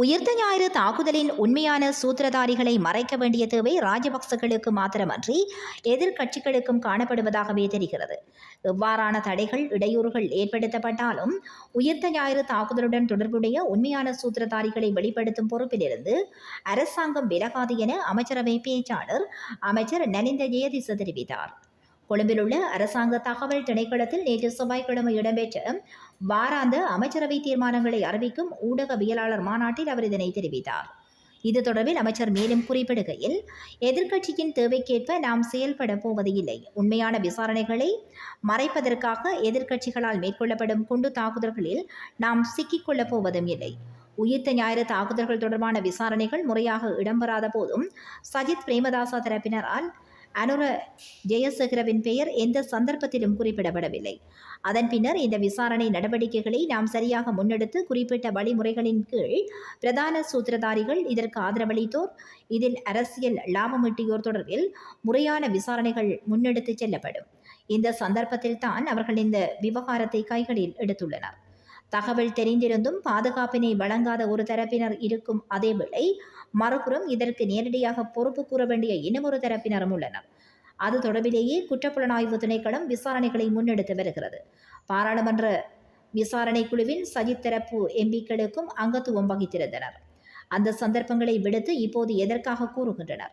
உயிர்த்த ஞாயிறு தாக்குதலின் உண்மையான சூத்திரதாரிகளை மறைக்க வேண்டிய தேவை ராஜபக்சகளுக்கு மாத்திரமன்றி எதிர்க்கட்சிகளுக்கும் காணப்படுவதாகவே தெரிகிறது. எவ்வாறான தடைகள் இடையூறுகள் ஏற்படுத்தப்பட்டாலும் உயிர்த்த ஞாயிறு தாக்குதலுடன் தொடர்புடைய உண்மையான சூத்திரதாரிகளை வெளிப்படுத்தும் பொறுப்பிலிருந்து அரசாங்கம் விலகாது என அமைச்சரவை பேச்சாளர் அமைச்சர் நலிந்த ஜெயதிச தெரிவித்தார். கொழும்பில் உள்ள அரசாங்க தகவல் திணைக்களத்தில் நேற்று செவ்வாய்க்கிழமை இடம்பெற்ற வாராந்த அமைச்சரவை தீர்மானங்களை அறிவிக்கும் ஊடகவியலாளர் மாநாட்டில் அவர் இதனை தெரிவித்தார். இது தொடர்பில் அமைச்சர் மேலும் குறிப்பிடுகையில் எதிர்க்கட்சியின் தேவைக்கேற்ப நாம் செயல்பட போவது இல்லை. உண்மையான விசாரணைகளை மறைப்பதற்காக எதிர்க்கட்சிகளால் மேற்கொள்ளப்படும் குண்டு தாக்குதல்களில் நாம் சிக்கிக்கொள்ளப் போவதும் இல்லை. உயிர்த்த ஞாயிறு தாக்குதல்கள் தொடர்பான விசாரணைகள் முறையாக இடம்பெறாத போதும் சஜித் பிரேமதாசா தரப்பினரால் அனுர ஜெயசேகரவின் பெயர் எந்த சந்தர்ப்பத்திலும் குறிப்பிடப்படவில்லை. அதன் பின்னர் இந்த விசாரணை நடவடிக்கைகளை நாம் சரியாக முன்னெடுத்து குறிப்பிட்ட வழிமுறைகளின் கீழ் பிரதான சூத்திரதாரிகள் இதற்கு ஆதரவளித்தோர் இதில் அரசியல் லாபமீட்டியோர் தொடர்பில் முறையான விசாரணைகள் முன்னெடுத்து செல்லப்படும். இந்த சந்தர்ப்பத்தில் தான் அவர்கள் இந்த விவகாரத்தை கைகளில் எடுத்துள்ளனர். தகவல் தெரிந்திருந்தும் பாதுகாப்பினை வழங்காத ஒரு தரப்பினர் இருக்கும் அதேவேளை மறுபுறம் இதற்கு நேரடியாக பொறுப்பு கூற வேண்டிய இன்னமொரு தரப்பினரும் உள்ளனர். அது தொடர்பிலேயே குற்றப்புலனாய்வு திணைக்களம் விசாரணைகளை முன்னெடுத்து வருகிறது. பாராளுமன்ற விசாரணை குழுவின் சஜித் தரப்பு எம்பிக்களுக்கும் அங்கத்துவம் வகித்திருந்தனர். அந்த சந்தர்ப்பங்களை விடுத்து இப்போது எதற்காக கூறுகின்றனர்?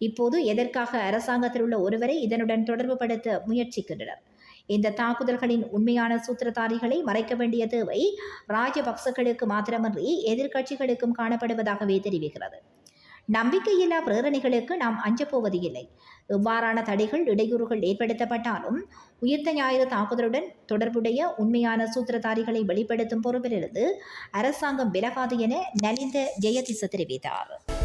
இப்போது எதற்காக அரசாங்கத்தில் உள்ள ஒருவரை இதனுடன் தொடர்புபடுத்த முயற்சிக்கின்றனர்? இந்த தாக்குதல்களின் உண்மையான சூத்திரதாரிகளை மறைக்க வேண்டிய தேவை ராஜபக்சகளுக்கு மாத்திரமன்றி எதிர்க்கட்சிகளுக்கும் காணப்படுவதாகவே தெரிவிக்கிறது. நம்பிக்கையில்லா பிரேரணைகளுக்கு நாம் அஞ்சப்போவது இல்லை. எவ்வாறான தடைகள் இடையூறுகள் ஏற்படுத்தப்பட்டாலும் உயிர்த்த ஞாயிறு தாக்குதலுடன் தொடர்புடைய உண்மையான சூத்திரதாரிகளை வெளிப்படுத்தும் பொறுப்பிலிருந்து அரசாங்கம் விலகாது என நலிந்த ஜெயதிச தெரிவித்தார்.